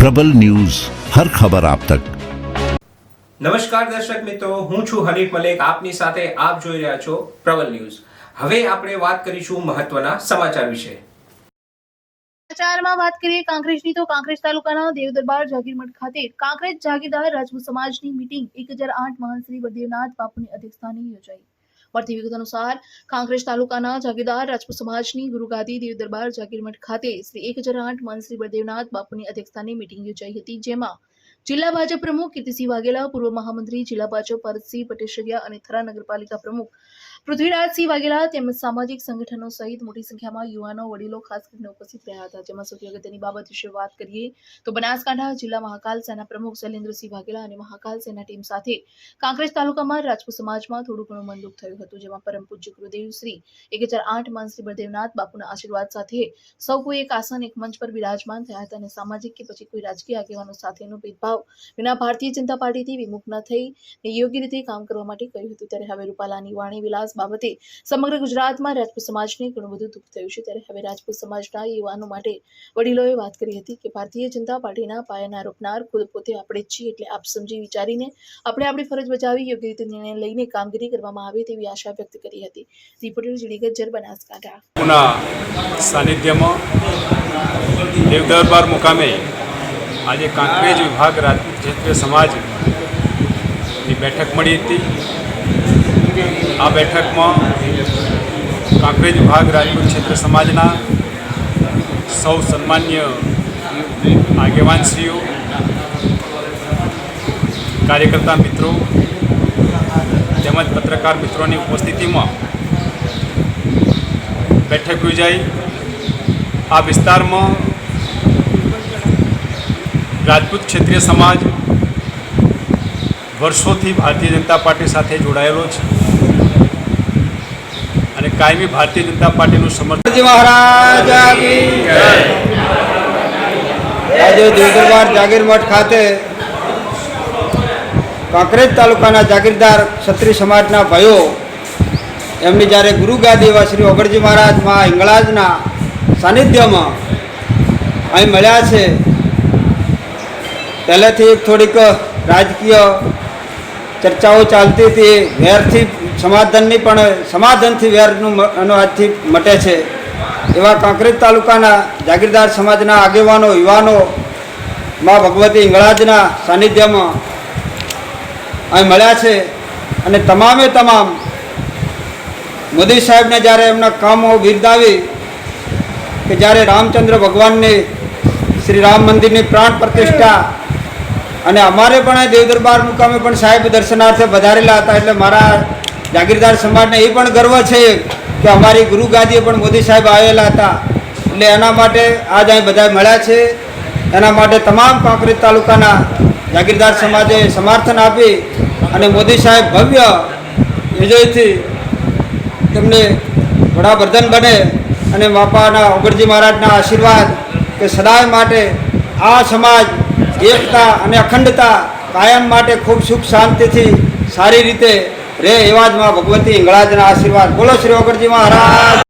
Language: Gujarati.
પ્રબલ ન્યૂઝ હર ખબર આપ તક. નમસ્કાર દર્શક મિત્રો હું છું હરીફ મલેક. આપની સાથે આપ જોઈ રહ્યા છો પ્રબલ ન્યૂઝ. હવે આપણે વાત કરીશું મહત્વના સમાચાર વિશે. સમાચારમાં વાત કરીએ કાંકરેજની તો કાંકરેજ તાલુકાના દેવદરબાર જાગીરમઠ ખાતે કાંકરેજ જાગીરદાર રાજપૂત સમાજની મીટિંગ. એક હજાર આઠ મહાન શ્રી વદેવનાથ બાપુની અધ્યક્ષસ્થાને યોજાઈ. મળતી વિગત અનુસાર કાંકરેજ તાલુકાના જાગીરદાર રાજપૂત સમાજની ગુરુગાદી દેવદરબાર જાગીરમઠ ખાતે શ્રી એક હજાર આઠ મહાન શ્રી બળદેવનાથ બાપુની અધ્યક્ષતાની મીટિંગ યોજાઈ હતી, જેમાં જિલ્લા ભાજપ પ્રમુખ કીર્તિસિંહ વાઘેલા, પૂર્વ મહામંત્રી જિલ્લા ભાજપ ભરતસિંહ પટેશરિયા અને થરા નગરપાલિકા પ્રમુખ પૃથ્વીરાજસિંહ વાઘેલા તેમજ સામાજિક સંગઠનો સહિત મોટી સંખ્યામાં યુવાનો, વડીલો ખાસ કરીને ઉપસ્થિત રહ્યા હતા. જેમાં સૌથી અગત્યની બાબત વિશે વાત કરીએ તો બનાસકાંઠા જિલ્લા મહાકાલ સેના પ્રમુખ શૈલેન્દ્રસિંહ વાઘેલા અને મહાકાલ સેના ટીમ સાથે કાંકરેજ તાલુકામાં રાજપૂત સમાજમાં થોડું ઘણું મનદુખ થયું હતું, જેમાં પરમ પૂજ્ય ગુરુદેવ શ્રી એક હજાર આઠ માન શ્રી બળદેવનાથ બાપુના આશીર્વાદ સાથે સૌ કોઈ એક આસન, એક મંચ પર બિરાજમાન થયા હતા અને સામાજિક કે પછી કોઈ રાજકીય આગેવાનો સાથેનો ભેદભાવ વિના ભારતીય જનતા પાર્ટીથી વિમુખ ન થઈ યોગ્ય રીતે કામ કરવા માટે કહ્યું હતું. ત્યારે હવે રૂપાલાની વાણી વિલાસ બાબતે સમગ્ર ગુજરાતમાં રાજપૂત સમાજને ઘણું બધું દુઃખ થયું છે. ત્યારે હવે રાજપૂત સમાજના યુવાનો માટે વડીલોએ વાત કરી હતી કે ભારતીય જનતા પાર્ટીના પાયાના રોપનાર ખુદ પોતે આપણે છીએ એટલે આપ સમજી વિચારીને આપણે આપણી ફરજ બજાવી યોગ્ય રીતે નિર્ણય લઈને કામગીરી કરવામાં આવે તેવી આશા વ્યક્ત કરી હતી. રિપોર્ટર જીડી ગજ્જર બનાસકાંઠા સાનિધ્યમાં દેવદરબાર મુકામે આજે કાંકરેજ વિભાગ ક્ષેત્રીય સમાજની બેઠક મળી હતી. આ બેઠકમાં કાંકરેજ વિભાગ રાજપૂત ક્ષેત્ર સમાજના સૌ સન્માન્ય આગેવાનશ્રીઓ, કાર્યકર્તા મિત્રો, તેમજ પત્રકાર મિત્રોની ઉપસ્થિતિમાં બેઠક યોજાઈ. આ વિસ્તારમાં રાજપૂત ક્ષત્રિય સમાજ વર્ષોથી ભારતીય જનતા પાર્ટી સાથે જોડાયેલો છે. અને કાયમી ભારતીય જનતા પાર્ટીનું સમર્થન મહારાજ આજે દેવદરબાર જાગીર મઠ ખાતે કાંકરેજ તાલુકાના જાગીરદાર ક્ષત્રિય સમાજના ભાઈઓ, એમની જ્યારે ગુરુગાદી એવા શ્રી ઓગરજી મહારાજમાં હિંગળાજના સાનિધ્યમાં અહીં મળ્યા છે. પહેલેથી થોડીક રાજકીય ચર્ચાઓ ચાલતી હતી. વેરથી સમાધાનની પણ, સમાધાનથી વેરનું એનો આજથી મટે છે. એવા કાંકરેજ તાલુકાના જાગીરદાર સમાજના આગેવાનો, યુવાનો, માં ભગવતી ઇંગળાજના સાનિધ્યમાં અહીં મળ્યા છે. અને તમામે તમામ મોદી સાહેબને જ્યારે એમના કામો બિરદાવી કે જ્યારે રામચંદ્ર ભગવાનની શ્રી રામ મંદિરની પ્રાણ પ્રતિષ્ઠા અને અમારે પણ અહીં દેવદરબાર મુકામે પણ સાહેબ દર્શનાર્થે વધારેલા હતા એટલે મારા જાગીરદાર સમાજને એ પણ ગર્વ છે કે અમારી ગુરુ ગાદીએ પણ મોદી સાહેબ આવેલા હતા. એટલે એના માટે આજ અહીં બધા મળ્યા છે. એના માટે તમામ કાંકરેજ તાલુકાના જાગીરદાર સમાજે સમર્થન આપી અને મોદી સાહેબ ભવ્ય વિજયથી તેમને વડાપ્રધાન બને અને બાપાના ઓગળજી મહારાજના આશીર્વાદ કે સદાય માટે આ સમાજ એકતા અને અખંડતા કાયમ માટે ખૂબ સુખ શાંતિથી સારી રીતે રે એવા જ માં ભગવતી ઇંગળાજના આશીર્વાદ. બોલો શ્રી ઓગળજી મહારાજ.